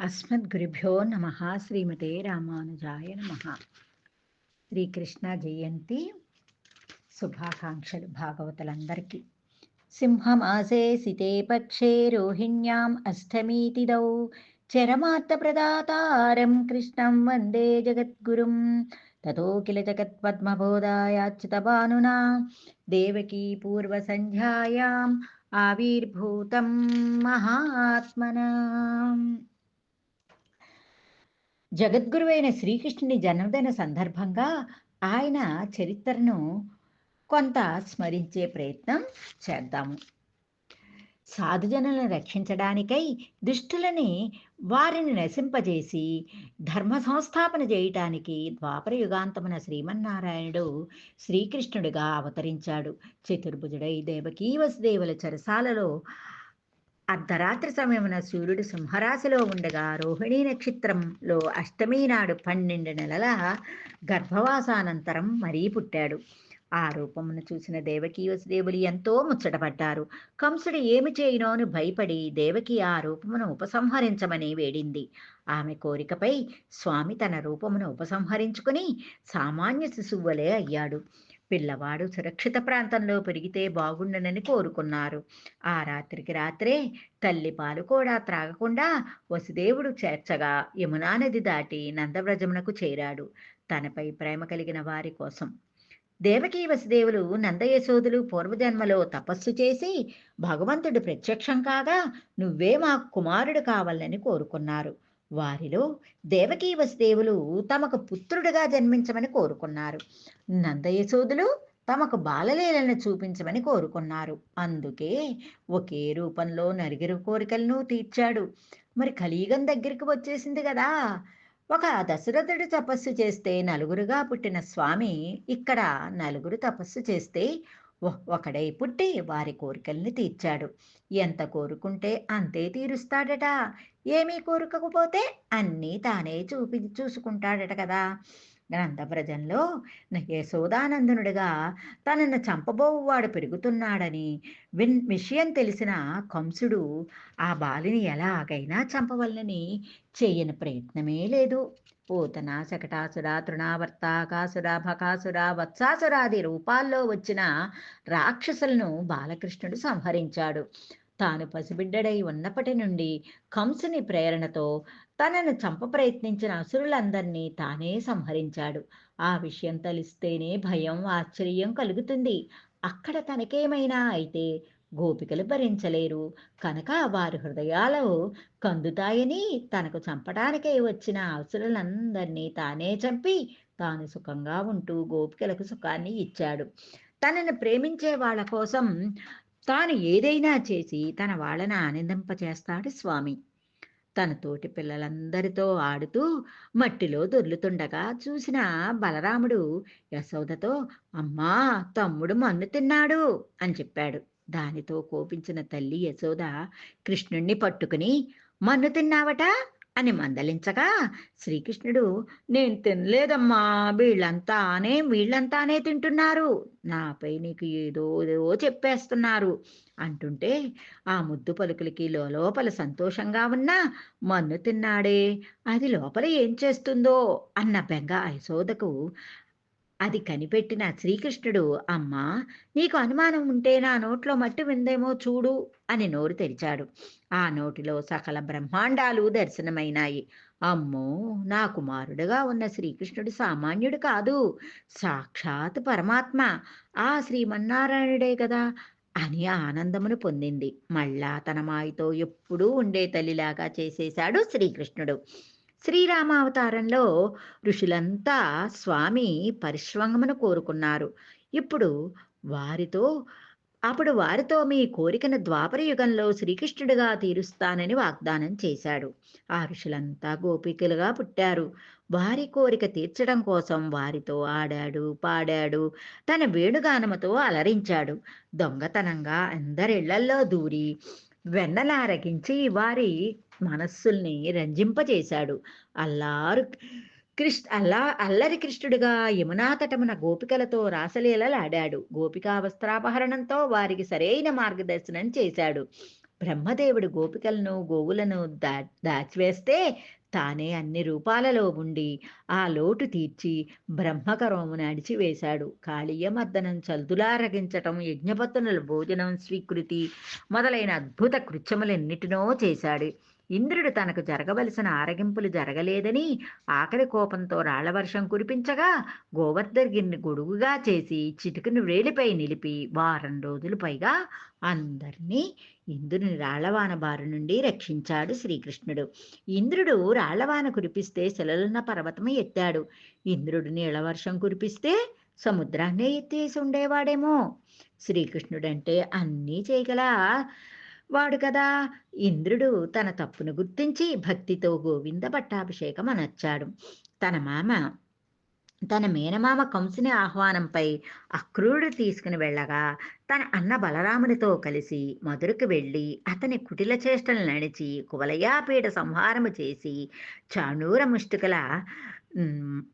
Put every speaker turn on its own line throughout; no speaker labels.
అస్మద్గురుభ్యో నమ శ్రీమతే రామానుజాయ నమ శ్రీకృష్ణ జయంతి శుభాకాంక్షలు భాగవతులందరికీ సింహమాసే సితే పక్షే రోహిణ్యాం అష్టమీతిదౌ చరమార్థప్రదాతారం కృష్ణం వందే జగద్గురుం తతో కిల జగత్పద్మబోధాయాచ్యుతభానునా దేవకీ పూర్వసంధ్యాయాం ఆవిర్భూతం మహాత్మనా జగద్గురువైన శ్రీకృష్ణుని జన్మదిన సందర్భంగా ఆయన చరిత్రను కొంత స్మరించే ప్రయత్నం చేద్దాము సాధుజనులను రక్షించడానికై దుష్టులని వారిని నశింపజేసి ధర్మ సంస్థాపన చేయటానికి ద్వాపర యుగాంతమున శ్రీమన్నారాయణుడు శ్రీకృష్ణుడిగా అవతరించాడు. చతుర్భుజుడై దేవకీ వసుదేవుల చెరసాలలో అర్ధరాత్రి సమయమున సూర్యుడు సింహరాశిలో ఉండగా రోహిణీ నక్షత్రంలో అష్టమి నాడు పన్నెండు నెలల గర్భవాసానంతరం మరీ పుట్టాడు. ఆ రూపమును చూసిన దేవకీ వసుదేవులు ఎంతో ముచ్చటపడ్డారు. కంసుడు ఏమి చేయనో అని భయపడి దేవకి ఆ రూపమును ఉపసంహరించమని వేడింది. ఆమె కోరికపై స్వామి తన రూపమును ఉపసంహరించుకుని సామాన్య శిశువులే అయ్యాడు. పిల్లవాడు సురక్షిత ప్రాంతంలో పెరిగితే బాగుండనని కోరుకున్నారు. ఆ రాత్రికి రాత్రే తల్లి పాలు కూడా త్రాగకుండా వసుదేవుడు చేర్చగా యమునా నది దాటి నందవ్రజమునకు చేరాడు. తనపై ప్రేమ కలిగిన వారి కోసం. దేవకీ వసుదేవులు నందయశోదులు పూర్వజన్మలో తపస్సు చేసి భగవంతుడు ప్రత్యక్షం కాగా నువ్వే మా కుమారుడు కావాలని కోరుకున్నారు. వారిలో దేవకీ వసుదేవులు తమకు పుత్రుడిగా జన్మించమని కోరుకున్నారు. నందయశోదులు తమకు బాలలీలను చూపించమని కోరుకున్నారు. అందుకే ఒకే రూపంలో నలుగురు కోరికలను తీర్చాడు. మరి కలియుగం దగ్గరికి వచ్చేసింది కదా. ఒక దశరథుడు తపస్సు చేస్తే నలుగురుగా పుట్టిన స్వామి ఇక్కడ నలుగురు తపస్సు చేస్తే ఒకడై పుట్టి వారి కోరికల్ని తీర్చాడు. ఎంత కోరుకుంటే అంతే తీరుస్తాడట. ఏమీ కోరుకోకపోతే అన్నీ తానే చూపి చూసుకుంటాడట కదా. గ్రంథప్రజంలో యశోదానందనుడిగా తనను చంపబోవాడు పెరుగుతున్నాడని విన్ విషయం తెలిసిన కంసుడు ఆ బాలిని ఎలాగైనా చంపవల్లని చేయని ప్రయత్నమే లేదు. పూతన శకటాసుర తృణావర్తాకాసుర భకాసుర వత్సాసురాది రూపాల్లో వచ్చిన రాక్షసులను బాలకృష్ణుడు సంహరించాడు. తాను పసిబిడ్డడై ఉన్నప్పటి నుండి కంసుని ప్రేరణతో తనను చంప ప్రయత్నించిన అసురులందరినీ తానే సంహరించాడు. ఆ విషయం తెలిస్తేనే భయం ఆశ్చర్యం కలుగుతుంది. అక్కడ తనకేమైనా అయితే గోపికలు భరించలేరు. కనుక వారి హృదయాలు కందుతాయని తనకు చంపడానికై వచ్చిన అవసరాలందరినీ తానే చంపి తాను సుఖంగా ఉంటూ గోపికలకు సుఖాన్ని ఇచ్చాడు. తనను ప్రేమించే వాళ్ళ కోసం తాను ఏదైనా చేసి తన వాళ్ళని ఆనందింపచేస్తాడు స్వామి. తన తోటి పిల్లలందరితో ఆడుతూ మట్టిలో దొర్లుతుండగా చూసిన బలరాముడు యశోదతో అమ్మా తమ్ముడు మన్ను తిన్నాడు అని చెప్పాడు. దానితో కోపించిన తల్లి యశోద కృష్ణుణ్ణి పట్టుకుని మన్ను తిన్నావట? అని మందలించగా శ్రీకృష్ణుడు నేను తినలేదమ్మా వీళ్ళంతానే వీళ్ళంతానే తింటున్నారు. నాపై నీకు ఏదో ఏదో చెప్పేస్తున్నారు అంటుంటే ఆ ముద్దు పలుకులకి లోపల సంతోషంగా ఉన్నా మన్ను తిన్నాడే అది లోపల ఏం చేస్తుందో అన్న బెంగ యశోదకు అది కనిపెట్టిన శ్రీకృష్ణుడు అమ్మా నీకు అనుమానం ఉంటే నా నోట్లో మట్టి విందేమో చూడు అని నోరు తెరిచాడు. ఆ నోటిలో సకల బ్రహ్మాండాలు దర్శనమైనాయి. అమ్మో నా కుమారుడుగా ఉన్న శ్రీకృష్ణుడు సామాన్యుడు కాదు సాక్షాత్ పరమాత్మ ఆ శ్రీమన్నారాయణుడే కదా అని ఆనందమును పొందింది. మళ్ళా తన మాయతో ఎప్పుడూ ఉండే తల్లిలాగా చేసేశాడు శ్రీకృష్ణుడు. శ్రీరామావతారంలో ఋషులంతా స్వామి పరిశ్రమను కోరుకున్నారు. ఇప్పుడు వారితో అప్పుడు వారితో మీ కోరికను ద్వాపర యుగంలో శ్రీకృష్ణుడిగా తీరుస్తానని వాగ్దానం చేశాడు. ఆ ఋషులంతా గోపికలుగా పుట్టారు. వారి కోరిక తీర్చడం కోసం వారితో ఆడాడు పాడాడు తన వేణుగానముతో అలరించాడు. దొంగతనంగా అందరిళ్ళల్లో దూరి వెన్నలారగించి వారి మనస్సుల్ని రంజింపజేశాడు. అల్లారు కృష్ణ అల్లా అల్లరి కృష్ణుడిగా యమునా తటమున గోపికలతో రాసలీలలాడాడు. గోపికా వస్త్రాపహరణంతో వారికి సరైన మార్గదర్శనం చేశాడు. బ్రహ్మదేవుడు గోపికలను గోవులను దా దాచివేస్తే తానే అన్ని రూపాలలో ఉండి ఆ లోటు తీర్చి బ్రహ్మకరోమును అడిచివేశాడు కాళీయమర్దనం చల్దులారగించటం యజ్ఞపత్తునుల భోజనం స్వీకృతి మొదలైన అద్భుత కృత్యములెన్నిటినో చేశాడు. ఇంద్రుడు తనకు జరగవలసిన ఆరగింపులు జరగలేదని ఆకలి కోపంతో రాళ్ళవర్షం కురిపించగా గోవర్ధగిరిని గొడుగుగా చేసి చిటికను వేలిపై నిలిపి వారం రోజులు పైగా అందరినీ ఇంద్రుని రాళ్ళవాన బారి నుండి రక్షించాడు శ్రీకృష్ణుడు. ఇంద్రుడు రాళ్ళవాన కురిపిస్తే శిలలున్న పర్వతం ఎత్తాడు. ఇంద్రుడు నీళ్ళవర్షం కురిపిస్తే సముద్రాన్నే ఎత్తేసి ఉండేవాడేమో. శ్రీకృష్ణుడంటే అన్నీ చేయగల వాడు కదా. ఇంద్రుడు తన తప్పును గుర్తించి భక్తితో గోవింద పట్టాభిషేకం అనొచ్చాడు. తన మామ తన మేనమామ కంసుని ఆహ్వానంపై అక్రూరుడు తీసుకుని వెళ్ళగా తన అన్న బలరామునితో కలిసి మధురకు వెళ్ళి అతని కుటిల చేష్టలు నడిచి కువలయాపీఠ సంహారము చేసి చాణూర ముష్టికల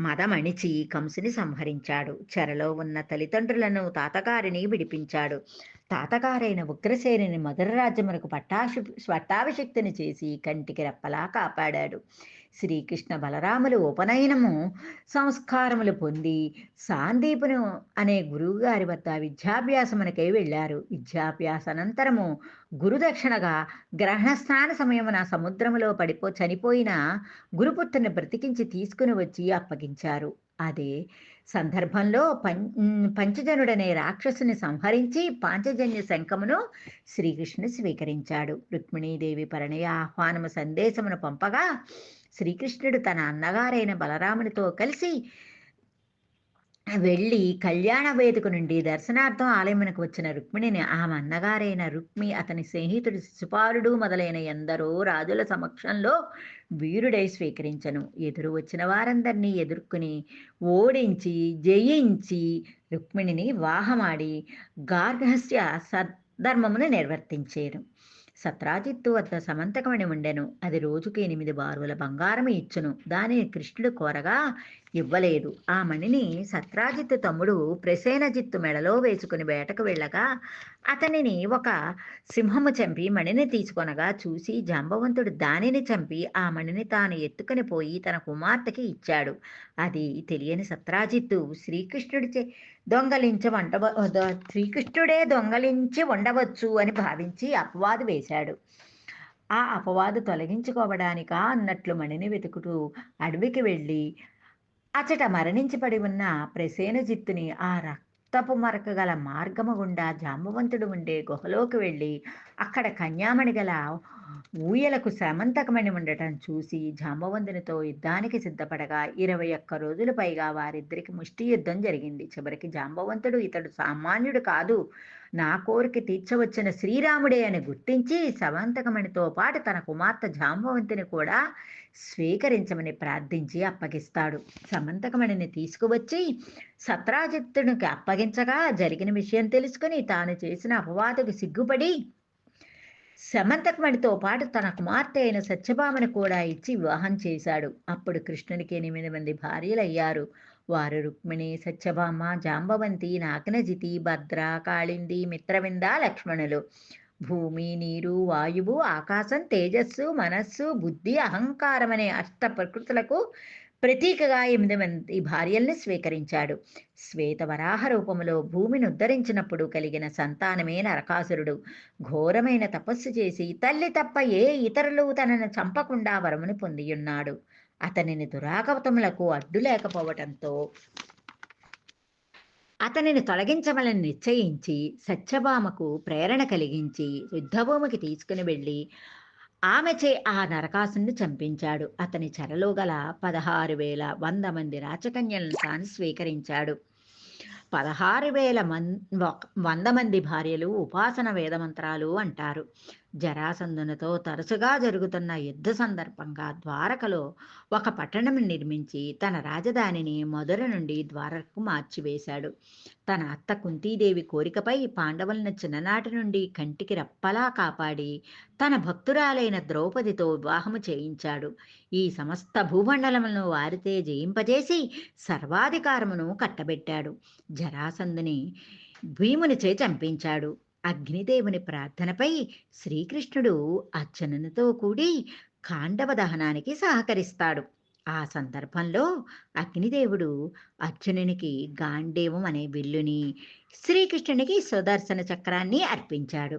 మదమణిచి కంసుని సంహరించాడు. చెరలో ఉన్న తల్లిదండ్రులను తాతగారిని విడిపించాడు. తాతగారైన ఉగ్రసేనిని మధురరాజ్యమునకు పట్టాభి పట్టాశి పట్టాభిషిక్తిని చేసి కంటికి రెప్పలా కాపాడాడు. శ్రీకృష్ణ బలరాములు ఉపనయనము సంస్కారములు పొంది సాందీపును అనే గురువుగారి వద్ద విద్యాభ్యాసమునకై వెళ్ళారు. విద్యాభ్యాసనంతరము గురుదక్షిణగా గ్రహణ స్నాన సమయమున సముద్రములో పడిపో చనిపోయిన గురుపుత్రుని బ్రతికించి తీసుకుని వచ్చి అప్పగించారు. అదే సందర్భంలో పం పంచజనుడనే రాక్షసుని సంహరించి పాంచజన్య శంఖమును శ్రీకృష్ణుడు స్వీకరించాడు. రుక్మిణీదేవి పరిణయ ఆహ్వానము సందేశమును పంపగా శ్రీకృష్ణుడు తన అన్నగారైన బలరామునితో కలిసి వెళ్ళి కళ్యాణ వేదిక నుండి దర్శనార్థం ఆలయమునకు వచ్చిన రుక్మిణిని ఆమె అన్నగారైన రుక్మి అతని స్నేహితుడు శిశుపాలుడు మొదలైన ఎందరో రాజుల సమక్షంలో వీరుడై స్వీకరించను. ఎదురు వచ్చిన వారందరినీ ఎదుర్కొని ఓడించి జయించి రుక్మిణిని వాహమాడి గార్హస్య సద్ధర్మమును నిర్వర్తించారు సత్రాజిత్తు వద్ద సమంతకమణి ఉండెను. అది రోజుకు ఎనిమిది బారుల బంగారం ఇచ్చును. దానిని కృష్ణుడు కోరగా ఇవ్వలేదు. ఆ మణిని సత్రాజిత్తు తమ్ముడు ప్రసేనజిత్తు మెడలో వేసుకుని వేటకు వెళ్ళగా అతనిని ఒక సింహము చంపి మణిని తీసుకొనగా చూసి జాంబవంతుడు దానిని చంపి ఆ మణిని తాను ఎత్తుకుని పోయి తన కుమార్తెకి ఇచ్చాడు. అది తెలియని సత్రాజిత్తు శ్రీకృష్ణుడిచే దొంగలించి వండవ శ్రీకృష్ణుడే దొంగలించి ఉండవచ్చు అని భావించి అపవాదు వేశాడు. ఆ అపవాదు తొలగించుకోవడానికా అన్నట్లు మణిని వెతుకుతూ అడవికి వెళ్ళి అచట మరణించబడి ఉన్న ప్రసేనజిత్తుని ఆ రక్తపు మరక గల మార్గము గుండా జాంబవంతుడు ఉండే గుహలోకి వెళ్ళి అక్కడ కన్యామణి గల ఊయలకు సమంతకమణి ఉండటం చూసి జాంబవంతునితో యుద్ధానికి సిద్ధపడగా ఇరవై ఒక్క రోజులు పైగా వారిద్దరికి ముష్టి యుద్ధం జరిగింది. చివరికి జాంబవంతుడు ఇతడు సామాన్యుడు కాదు. నా కోరిక తీర్చవచ్చిన శ్రీరాముడే అని గుర్తించి సమంతకమణితో పాటు తన కుమార్తె జాంబవంతిని కూడా స్వీకరించమని ప్రార్థించి అప్పగిస్తాడు. సమంతకమణిని తీసుకువచ్చి సత్రాజిత్తునికి అప్పగించగా జరిగిన విషయం తెలుసుకుని తాను చేసిన అపవాదకు సిగ్గుపడి సమంతకమణితో పాటు తన కుమార్తె అయిన సత్యభామను కూడా ఇచ్చి వివాహం చేశాడు. అప్పుడు కృష్ణునికి ఎనిమిది మంది భార్యలయ్యారు. వారు రుక్మిణి సత్యభామ జాంబవంతి నాగనజితి భద్ర కాళింది మిత్రవింద లక్ష్మణులు. భూమి నీరు వాయువు ఆకాశం తేజస్సు మనస్సు బుద్ధి అహంకారం అనే అష్ట ప్రకృతులకు ప్రతీకగా ఎనిమిది మంది భార్యల్ని స్వీకరించాడు. శ్వేత వరాహ రూపములో భూమిని ఉద్ధరించినప్పుడు కలిగిన సంతానమే నరకాసురుడు. ఘోరమైన తపస్సు చేసి తల్లి తప్ప ఏ ఇతరులు తనను చంపకుండా వరమును పొందియున్నాడు. అతనిని దురాగతములకు అడ్డు లేకపోవటంతో అతనిని తొలగించమని నిశ్చయించి సత్యభామకు ప్రేరణ కలిగించి యుద్ధభూమికి తీసుకుని వెళ్ళి ఆమెచే ఆ నరకాసుని చంపించాడు. అతని చెరలో గల పదహారు వేల వంద మంది రాచకన్యలను తాను స్వీకరించాడు. పదహారు వేల మన్ వంద మంది భార్యలు ఉపాసన వేదమంత్రాలు అంటారు. జరాసంధునితో తరచుగా జరుగుతున్న యుద్ధ సందర్భంగా ద్వారకలో ఒక పట్టణం నిర్మించి తన రాజధానిని మధుర నుండి ద్వారకకు మార్చివేశాడు. తన అత్త కుంతీదేవి కోరికపై పాండవులను చిన్ననాటి నుండి కంటికి రెప్పలా కాపాడి తన భక్తురాలైన ద్రౌపదితో వివాహము చేయించాడు. ఈ సమస్త భూమండలములను వారితే జయింపజేసి సర్వాధికారమును కట్టబెట్టాడు. జరాసంధుని భీమునిచే చంపించాడు. అగ్నిదేవుని ప్రార్థనపై శ్రీకృష్ణుడు అర్జునునితో కూడి కాండవ దహనానికి సహకరిస్తాడు. ఆ సందర్భంలో అగ్నిదేవుడు అర్జునునికి గాండేవం అనే విల్లుని శ్రీకృష్ణునికి సుదర్శన చక్రాన్ని అర్పించాడు.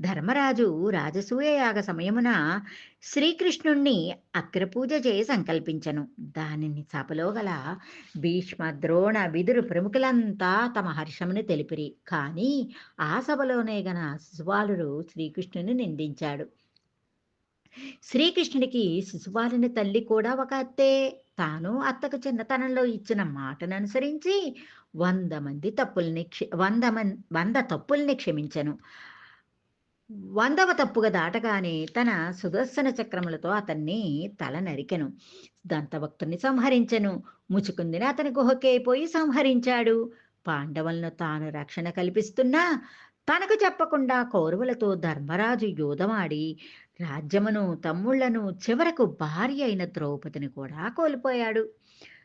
ధర్మరాజు రాజసూయ యాగ సమయమున శ్రీకృష్ణుణ్ణి అగ్రపూజ చేయ సంకల్పించను. దానిని సభలో గల భీష్మ ద్రోణ విదురు ప్రముఖులంతా తమ హర్షమును తెలిపిరి. కానీ ఆ సభలోనే గన శిశువాలుడు శ్రీకృష్ణుని నిందించాడు. శ్రీకృష్ణుడికి శిశువాలుని తల్లి కూడా ఒక అత్తే. తాను అత్తకు చిన్నతనంలో ఇచ్చిన మాటను అనుసరించి వంద మంది తప్పుల్ని క్షి వంద మన్ వంద తప్పుల్ని క్షమించను. వందవ తప్పుగా దాటగానే తన సుదర్శన చక్రములతో అతన్ని తల నరికెను. దంతభక్తుని సంహరించెను. ముచుకుందిన అతని గుహకైపోయి సంహరించాడు. పాండవులను తాను రక్షణ కల్పిస్తున్నా తనకు చెప్పకుండా కౌరవులతో ధర్మరాజు యోధమాడి రాజ్యమును తమ్ముళ్ళను చివరకు భార్య అయిన ద్రౌపదిని కూడా కోల్పోయాడు.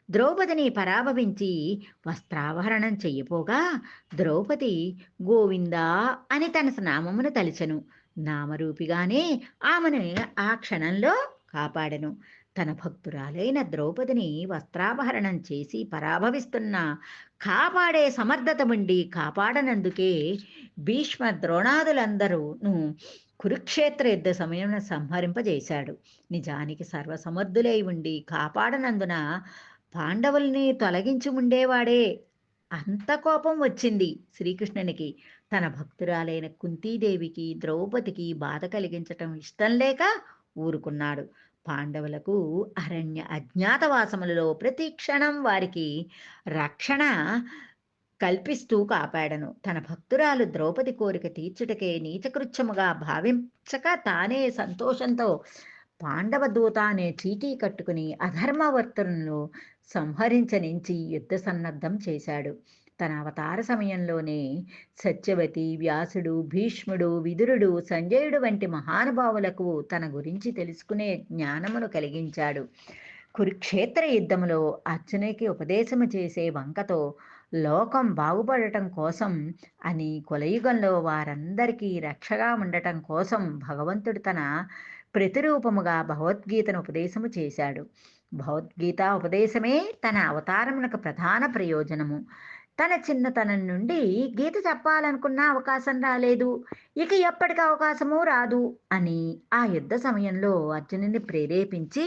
ద్రౌపదిని పరాభవించి వస్త్రావహరణం చెయ్యపోగా ద్రౌపది గోవిందా అని తన నామమును తలిచెను. నామరూపిగానే ఆమెను ఆ క్షణంలో కాపాడెను. తన భక్తురాలైన ద్రౌపదిని వస్త్రాపహరణం చేసి పరాభవిస్తున్న కాపాడే సమర్థత ఉండి కాపాడనందుకే భీష్మ ద్రోణాదులందరూను కురుక్షేత్ర యుద్ధ సమయంలో సంహరింపజేశాడు. నిజానికి సర్వసమర్థులై ఉండి కాపాడనందున పాండవుల్ని తొలగించుముండేవాడే అంత కోపం వచ్చింది శ్రీకృష్ణునికి. తన భక్తురాలైన కుంతీదేవికి ద్రౌపదికి బాధ కలిగించటం ఇష్టం లేక ఊరుకున్నాడు. పాండవులకు అరణ్య అజ్ఞాతవాసములలో ప్రతి క్షణం వారికి రక్షణ కల్పిస్తూ కాపాడను. తన భక్తురాలు ద్రౌపది కోరిక తీర్చుటకే నీచకృత్యముగా భావించక తానే సంతోషంతో పాండవ దూత అనే చీటీ కట్టుకుని అధర్మవర్తనను సంహరించనించి యుద్ధ సన్నద్ధం చేశాడు. తన అవతార సమయంలోనే సత్యవతి వ్యాసుడు భీష్ముడు విదురుడు సంజయుడు వంటి మహానుభావులకు తన గురించి తెలుసుకునే జ్ఞానమును కలిగించాడు. కురుక్షేత్ర యుద్ధములో అర్జునికి ఉపదేశము చేసే వంకతో లోకం బాగుపడటం కోసం అని కొలయుగంలో వారందరికీ రక్షగా ఉండటం కోసం భగవంతుడు తన ప్రతిరూపముగా భగవద్గీతను ఉపదేశము చేశాడు. భగవద్గీత ఉపదేశమే తన అవతారమునకు ప్రధాన ప్రయోజనము. తన చిన్నతనం నుండి గీత చెప్పాలనుకున్న అవకాశం రాలేదు. ఇక ఎప్పటికి అవకాశము రాదు అని ఆ యుద్ధ సమయంలో అర్జునుని ప్రేరేపించి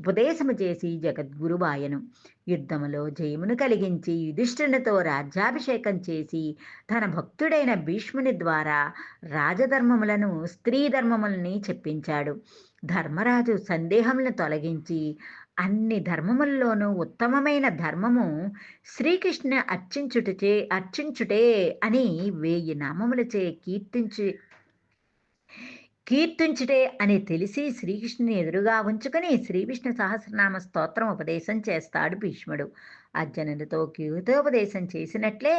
ఉపదేశము చేసి జగద్గురువాయను. యుద్ధములో జయమును కలిగించి యుధిష్ఠునితో రాజ్యాభిషేకం చేసి తన భక్తుడైన భీష్ముని ద్వారా రాజధర్మములను స్త్రీ ధర్మములని చెప్పించాడు. ధర్మరాజు సందేహములను తొలగించి అన్ని ధర్మముల్లోనూ ఉత్తమమైన ధర్మము శ్రీకృష్ణ అర్చించుటచే అర్చించుటే అని వేయి నామములచే కీర్తించి కీర్తించుటే అని తెలిసి శ్రీకృష్ణుని ఎదురుగా ఉంచుకుని శ్రీవిష్ణు సహస్రనామ స్తోత్రం ఉపదేశం చేస్తాడు భీష్ముడు. అర్జునుడితో కీర్తోపదేశం చేసినట్లే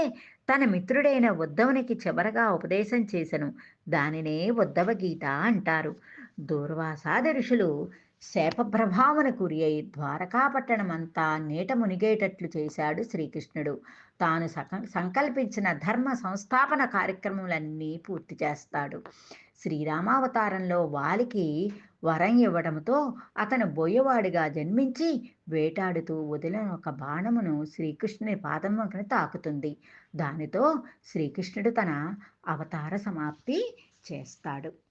తన మిత్రుడైన ఉద్ధవునికి చివరగా ఉపదేశం చేసెను. దానినే ఉద్ధవ గీత అంటారు. దూర్వాసాది ఋషులు శాపప్రభావన కురి అయి ద్వారకాపట్టణమంతా నీట మునిగేటట్లు చేశాడు శ్రీకృష్ణుడు. తాను సంకల్పించిన ధర్మ సంస్థాపన కార్యక్రమములన్నీ పూర్తి చేస్తాడు. శ్రీరామావతారంలో వాలికి వరం ఇవ్వడంతో అతను బోయవాడిగా జన్మించి వేటాడుతూ వదిలిన ఒక బాణమును శ్రీకృష్ణుని పాదమును తాకుతుంది. దానితో శ్రీకృష్ణుడు తన అవతార సమాప్తి చేస్తాడు.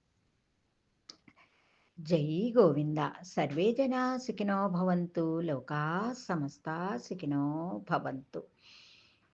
జై గోవింద. సర్వే జనా సుఖినో భవంతు. లోకా సమస్త సుఖినో భవంతు.